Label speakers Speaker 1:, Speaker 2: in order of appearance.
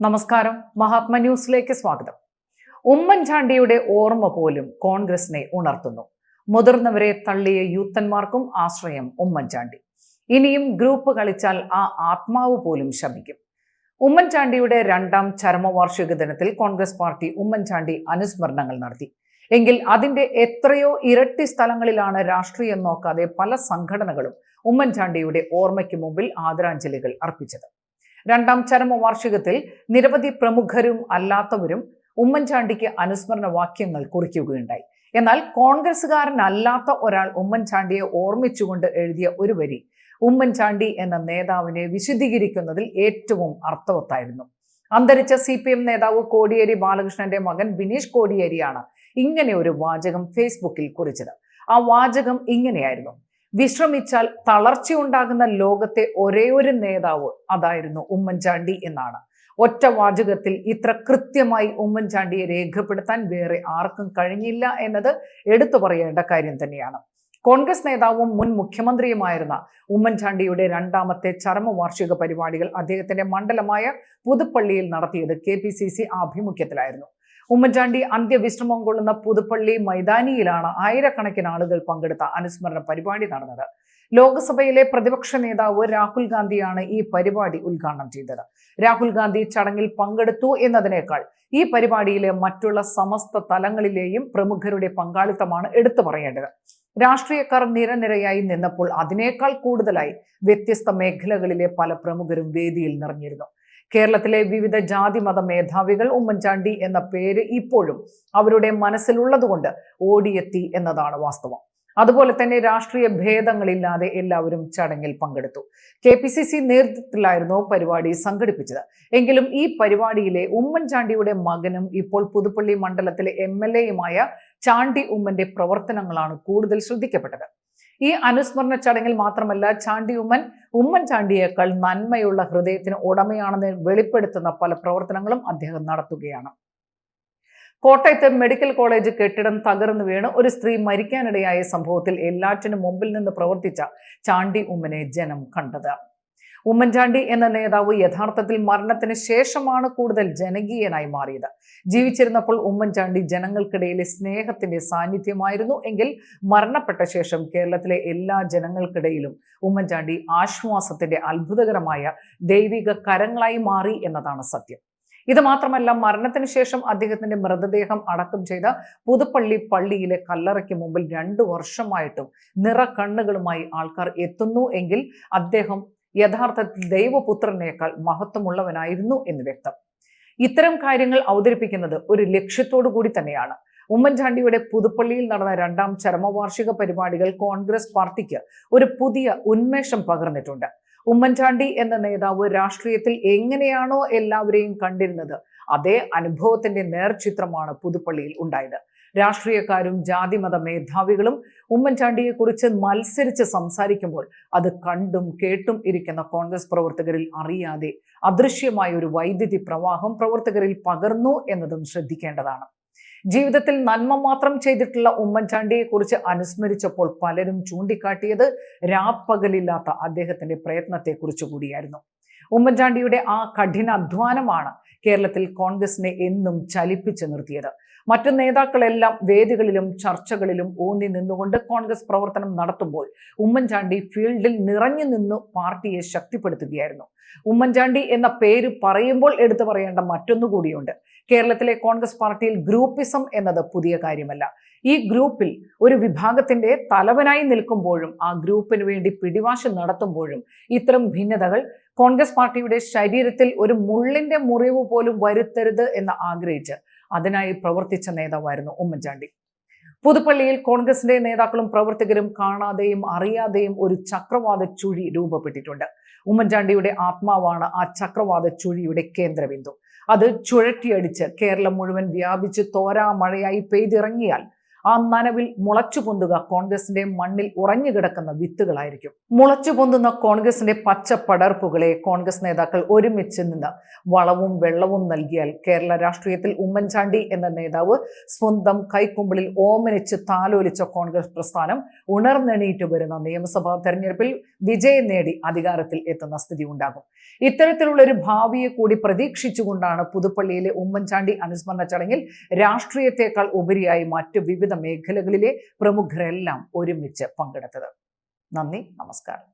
Speaker 1: നമസ്കാരം. മഹാത്മ ന്യൂസിലേക്ക് സ്വാഗതം. ഉമ്മൻചാണ്ടിയുടെ ഓർമ്മ പോലും കോൺഗ്രസിനെ ഉണർത്തുന്നു. മുതിർന്നവരെ തള്ളിയ യൂത്തന്മാർക്കും ആശ്രയം ഉമ്മൻചാണ്ടി. ഇനിയും ഗ്രൂപ്പ് കളിച്ചാൽ ആ ആത്മാവ് പോലും ശമിക്കും ഉമ്മൻചാണ്ടിയുടെ രണ്ടാം ചരമവാർഷിക ദിനത്തിൽ കോൺഗ്രസ് പാർട്ടി ഉമ്മൻചാണ്ടി അനുസ്മരണങ്ങൾ നടത്തി. എങ്കിൽ അതിന്റെ എത്രയോ ഇരട്ടി സ്ഥലങ്ങളിലാണ് രാഷ്ട്രീയം നോക്കാതെ പല സംഘടനകളും ഉമ്മൻചാണ്ടിയുടെ ഓർമ്മയ്ക്ക് മുമ്പിൽ ആദരാഞ്ജലികൾ അർപ്പിച്ചത്. രണ്ടാം ചരമവാർഷികത്തിൽ നിരവധി പ്രമുഖരും അല്ലാത്തവരും ഉമ്മൻചാണ്ടിക്ക് അനുസ്മരണ വാക്യങ്ങൾ കുറിക്കുകയുണ്ടായി. എന്നാൽ കോൺഗ്രസ്സുകാരനല്ലാത്ത ഒരാൾ ഉമ്മൻചാണ്ടിയെ ഓർമ്മിച്ചുകൊണ്ട് എഴുതിയ ഒരു വരി ഉമ്മൻചാണ്ടി എന്ന നേതാവിനെ വിശദീകരിക്കുന്നതിൽ ഏറ്റവും അർത്ഥവത്തായിരുന്നു. അന്തരിച്ച സി പി എം നേതാവ് കോടിയേരി ബാലകൃഷ്ണന്റെ മകൻ ബിനീഷ് കോടിയേരിയാണ് ഇങ്ങനെ ഒരു വാചകം ഫേസ്ബുക്കിൽ കുറിച്ചത്. ആ വാചകം ഇങ്ങനെയായിരുന്നു. വിശ്രമിച്ചാൽ തളർച്ചയുണ്ടാകുന്ന ലോകത്തെ ഒരേ ഒരു നേതാവ് അതായിരുന്നു ഉമ്മൻചാണ്ടി എന്നാണ്. ഒറ്റ വാചകത്തിൽ ഇത്ര കൃത്യമായി ഉമ്മൻചാണ്ടിയെ രേഖപ്പെടുത്താൻ വേറെ ആർക്കും കഴിഞ്ഞില്ല എന്നത് എടുത്തു പറയേണ്ട കാര്യം തന്നെയാണ്. കോൺഗ്രസ് നേതാവും മുൻ മുഖ്യമന്ത്രിയുമായിരുന്ന ഉമ്മൻചാണ്ടിയുടെ രണ്ടാമത്തെ ചരമവാർഷിക പരിപാടികൾ അദ്ദേഹത്തിന്റെ മണ്ഡലമായ പുതുപ്പള്ളിയിൽ നടത്തിയത് കെ ആഭിമുഖ്യത്തിലായിരുന്നു. ഉമ്മൻചാണ്ടി അന്ത്യവിശ്രമം കൊള്ളുന്ന പുതുപ്പള്ളി മൈതാനിയിലാണ് ആയിരക്കണക്കിന് ആളുകൾ പങ്കെടുത്ത അനുസ്മരണ പരിപാടി നടന്നത്. ലോക്സഭയിലെ പ്രതിപക്ഷ നേതാവ് രാഹുൽ ഗാന്ധിയാണ് ഈ പരിപാടി ഉദ്ഘാടനം ചെയ്തത്. രാഹുൽ ഗാന്ധി ചടങ്ങിൽ പങ്കെടുത്തു എന്നതിനേക്കാൾ ഈ പരിപാടിയിലെ മറ്റുള്ള സമസ്ത തലങ്ങളിലെയും പ്രമുഖരുടെ പങ്കാളിത്തമാണ് എടുത്തു പറയേണ്ടത്. രാഷ്ട്രീയക്കാർ നിരനിരയായി നിന്നപ്പോൾ അതിനേക്കാൾ കൂടുതലായി വ്യത്യസ്ത മേഖലകളിലെ പല പ്രമുഖരും വേദിയിൽ നിറഞ്ഞിരുന്നു. കേരളത്തിലെ വിവിധ ജാതി മത മേധാവികൾ ഉമ്മൻചാണ്ടി എന്ന പേര് ഇപ്പോഴും അവരുടെ മനസ്സിലുള്ളതുകൊണ്ട് ഓടിയെത്തി എന്നതാണ് വാസ്തവം. അതുപോലെ തന്നെ രാഷ്ട്രീയ ഭേദങ്ങളില്ലാതെ എല്ലാവരും ചടങ്ങിൽ പങ്കെടുത്തു. കെ പി സി സി നേതൃത്വത്തിലായിരുന്നു പരിപാടി സംഘടിപ്പിച്ചത്. എങ്കിലും ഈ പരിപാടിയിലെ ഉമ്മൻചാണ്ടിയുടെ മകനും ഇപ്പോൾ പുതുപ്പള്ളി മണ്ഡലത്തിലെ എം എൽ എയുമായ ചാണ്ടി ഉമ്മന്റെ പ്രവർത്തനങ്ങളാണ് കൂടുതൽ ശ്രദ്ധിക്കപ്പെട്ടത്. ഈ അനുസ്മരണ ചടങ്ങിൽ മാത്രമല്ല ചാണ്ടി ഉമ്മൻ ഉമ്മൻ ഉമ്മൻചാണ്ടിയേക്കാൾ നന്മയുള്ള ഹൃദയത്തിന് ഉടമയാണെന്ന് വെളിപ്പെടുത്തുന്ന പല പ്രവർത്തനങ്ങളും അദ്ദേഹം നടത്തുകയാണ്. കോട്ടയത്തെ മെഡിക്കൽ കോളേജ് കെട്ടിടം തകർന്നു വീണ് ഒരു സ്ത്രീ മരിക്കാനിടയായ സംഭവത്തിൽ എല്ലാറ്റിനും മുമ്പിൽ നിന്ന് പ്രവർത്തിച്ച ചാണ്ടി ഉമ്മനെ ജനം കണ്ടത്. ഉമ്മൻചാണ്ടി എന്ന നേതാവ് യഥാർത്ഥത്തിൽ മരണത്തിന് ശേഷമാണ് കൂടുതൽ ജനകീയനായി മാറിയത്. ജീവിച്ചിരുന്നപ്പോൾ ഉമ്മൻചാണ്ടി ജനങ്ങൾക്കിടയിലെ സ്നേഹത്തിന്റെ സാന്നിധ്യമായിരുന്നു. എങ്കിൽ മരണപ്പെട്ട ശേഷം കേരളത്തിലെ എല്ലാ ജനങ്ങൾക്കിടയിലും ഉമ്മൻചാണ്ടി ആശ്വാസത്തിന്റെ അത്ഭുതകരമായ ദൈവിക കരങ്ങളായി മാറി എന്നതാണ് സത്യം. ഇത് മാത്രമല്ല മരണത്തിന് ശേഷം അദ്ദേഹത്തിന്റെ മൃതദേഹം അടക്കം ചെയ്ത പുതുപ്പള്ളി പള്ളിയിലെ കല്ലറയ്ക്ക് മുമ്പിൽ രണ്ടു വർഷമായിട്ടും നിറ കണ്ണുകളുമായി ആൾക്കാർ എത്തുന്നു. എങ്കിൽ അദ്ദേഹം യഥാർത്ഥത്തിൽ ദൈവപുത്രനേക്കാൾ മഹത്വമുള്ളവനായിരുന്നു എന്ന് വ്യക്തം. ഇത്തരം കാര്യങ്ങൾ അവതരിപ്പിക്കുന്നത് ഒരു ലക്ഷ്യത്തോടു കൂടി തന്നെയാണ്. ഉമ്മൻചാണ്ടിയുടെ പുതുപ്പള്ളിയിൽ നടന്ന രണ്ടാം ചരമവാർഷിക പരിപാടികൾ കോൺഗ്രസ് പാർട്ടിക്ക് ഒരു പുതിയ ഉന്മേഷം പകർന്നിട്ടുണ്ട്. ഉമ്മൻചാണ്ടി എന്ന നേതാവ് രാഷ്ട്രീയത്തിൽ എങ്ങനെയാണോ എല്ലാവരെയും കണ്ടിരുന്നത് അതേ അനുഭവത്തിന്റെ നേർചിത്രമാണ് പുതുപ്പള്ളിയിൽ ഉണ്ടായത്. രാഷ്ട്രീയക്കാരും ജാതിമത മേധാവികളും ഉമ്മൻചാണ്ടിയെക്കുറിച്ച് മത്സരിച്ച് സംസാരിക്കുമ്പോൾ അത് കണ്ടും കേട്ടും ഇരിക്കുന്ന കോൺഗ്രസ് പ്രവർത്തകരിൽ അറിയാതെ അദൃശ്യമായ ഒരു വൈദ്യുതി പ്രവാഹം പ്രവർത്തകരിൽ പകർന്നു എന്നതും ശ്രദ്ധിക്കേണ്ടതാണ്. ജീവിതത്തിൽ നന്മ മാത്രം ചെയ്തിട്ടുള്ള ഉമ്മൻചാണ്ടിയെക്കുറിച്ച് അനുസ്മരിച്ചപ്പോൾ പലരും ചൂണ്ടിക്കാട്ടിയത് രാപ്പകലില്ലാത്ത അദ്ദേഹത്തിന്റെ പ്രയത്നത്തെക്കുറിച്ച് കൂടിയായിരുന്നു. ഉമ്മൻചാണ്ടിയുടെ ആ കഠിന അധ്വാനമാണ് കേരളത്തിൽ കോൺഗ്രസിനെ എന്നും ചലിപ്പിച്ചു നിർത്തിയത്. മറ്റു നേതാക്കളെല്ലാം വേദികളിലും ചർച്ചകളിലും ഊന്നി നിന്നുകൊണ്ട് കോൺഗ്രസ് പ്രവർത്തനം നടത്തുമ്പോൾ ഉമ്മൻചാണ്ടി ഫീൽഡിൽ നിറഞ്ഞു നിന്ന് പാർട്ടിയെ ശക്തിപ്പെടുത്തുകയായിരുന്നു. ഉമ്മൻചാണ്ടി എന്ന പേര് പറയുമ്പോൾ എടുത്തു പറയേണ്ട മറ്റൊന്നു കൂടിയുണ്ട്. കേരളത്തിലെ കോൺഗ്രസ് പാർട്ടിയിൽ ഗ്രൂപ്പിസം എന്നത് പുതിയ കാര്യമല്ല. ഈ ഗ്രൂപ്പിൽ ഒരു വിഭാഗത്തിന്റെ തലവനായി നിൽക്കുമ്പോഴും ആ ഗ്രൂപ്പിന് വേണ്ടി പിടിവാശി നടത്തുമ്പോഴും ഇത്തരം ഭിന്നതകൾ കോൺഗ്രസ് പാർട്ടിയുടെ ശരീരത്തിൽ ഒരു മുള്ളിന്റെ മുറിവ് പോലും വരുത്തരുത് എന്ന് ആഗ്രഹിച്ച് അതിനായി പ്രവർത്തിച്ച നേതാവായിരുന്നു ഉമ്മൻചാണ്ടി. പുതുപ്പള്ളിയിൽ കോൺഗ്രസിന്റെ നേതാക്കളും പ്രവർത്തകരും കാണാതെയും അറിയാതെയും ഒരു ചക്രവാത ചുഴി രൂപപ്പെട്ടിട്ടുണ്ട്. ഉമ്മൻചാണ്ടിയുടെ ആത്മാവാണ് ആ ചക്രവാത ചുഴിയുടെ കേന്ദ്രബിന്ദു. അത് ചുഴറ്റിയടിച്ച് കേരളം മുഴുവൻ വ്യാപിച്ച് തോരാ മഴയായി പെയ്തിറങ്ങിയാൽ ആ നനവിൽ മുളച്ചു പൊന്തുക കോൺഗ്രസിന്റെ മണ്ണിൽ ഉറഞ്ഞു കിടക്കുന്ന വിത്തുകളായിരിക്കും. മുളച്ചു പൊന്തുന്ന കോൺഗ്രസിന്റെ പച്ച പടർപ്പുകളെ കോൺഗ്രസ് നേതാക്കൾ ഒരുമിച്ച് നിന്ന് വളവും വെള്ളവും നൽകിയാൽ കേരള രാഷ്ട്രീയത്തിൽ ഉമ്മൻചാണ്ടി എന്ന നേതാവ് സ്വന്തം കൈക്കുമ്പിളിൽ ഓമനിച്ച് താലോലിച്ച കോൺഗ്രസ് പ്രസ്ഥാനം ഉണർന്നെണീറ്റ് വരുന്ന നിയമസഭാ തെരഞ്ഞെടുപ്പിൽ വിജയം നേടി അധികാരത്തിൽ എത്തുന്ന സ്ഥിതി ഉണ്ടാകും. ഇത്തരത്തിലുള്ള ഒരു ഭാവിയെ കൂടി പ്രതീക്ഷിച്ചുകൊണ്ടാണ് പുതുപ്പള്ളിയിലെ ഉമ്മൻചാണ്ടി അനുസ്മരണ ചടങ്ങിൽ രാഷ്ട്രീയത്തെക്കാൾ ഉപരിയായി മറ്റ് വിവിധ മേഖലകളിലെ പ്രമുഖരെല്ലാം ഒരുമിച്ച് പങ്കെടുത്തത്. നന്ദി നമസ്കാരം.